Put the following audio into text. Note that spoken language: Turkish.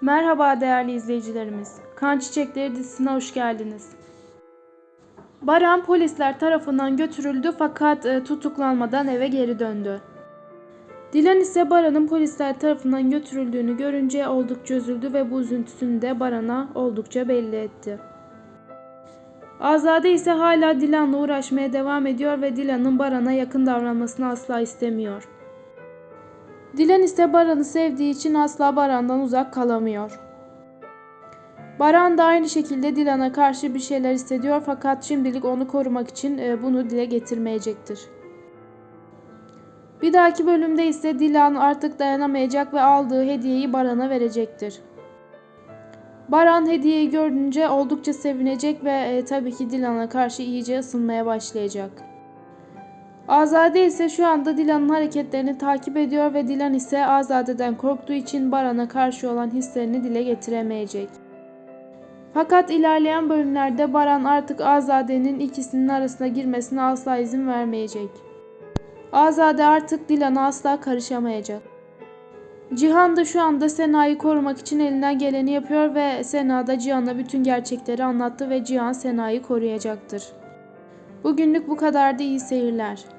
Merhaba değerli izleyicilerimiz. Kan Çiçekleri dizisine hoş geldiniz. Baran polisler tarafından götürüldü fakat e, tutuklanmadan eve geri döndü. Dilan ise Baran'ın polisler tarafından götürüldüğünü görünce oldukça üzüldü ve bu üzüntüsünü de Baran'a oldukça belli etti. Azade ise hala Dilan'la uğraşmaya devam ediyor ve Dilan'ın Baran'a yakın davranmasını asla istemiyor. Dilan ise Baran'ı sevdiği için asla Baran'dan uzak kalamıyor. Baran da aynı şekilde Dilan'a karşı bir şeyler hissediyor fakat şimdilik onu korumak için e, bunu dile getirmeyecektir. Bir dahaki bölümde ise Dilan artık dayanamayacak ve aldığı hediyeyi Baran'a verecektir. Baran hediyeyi görünce oldukça sevinecek ve e, tabii ki Dilan'a karşı iyice ısınmaya başlayacak. Azade ise şu anda Dilan'ın hareketlerini takip ediyor ve Dilan ise Azade'den korktuğu için Baran'a karşı olan hislerini dile getiremeyecek. Fakat ilerleyen bölümlerde Baran artık Azade'nin ikisinin arasına girmesine asla izin vermeyecek. Azade artık Dilan'a asla karışamayacak. Cihan da şu anda Sena'yı korumak için elinden geleni yapıyor ve Sena da Cihan'a bütün gerçekleri anlattı ve Cihan Sena'yı koruyacaktır. Bugünlük bu kadar da iyi seyirler.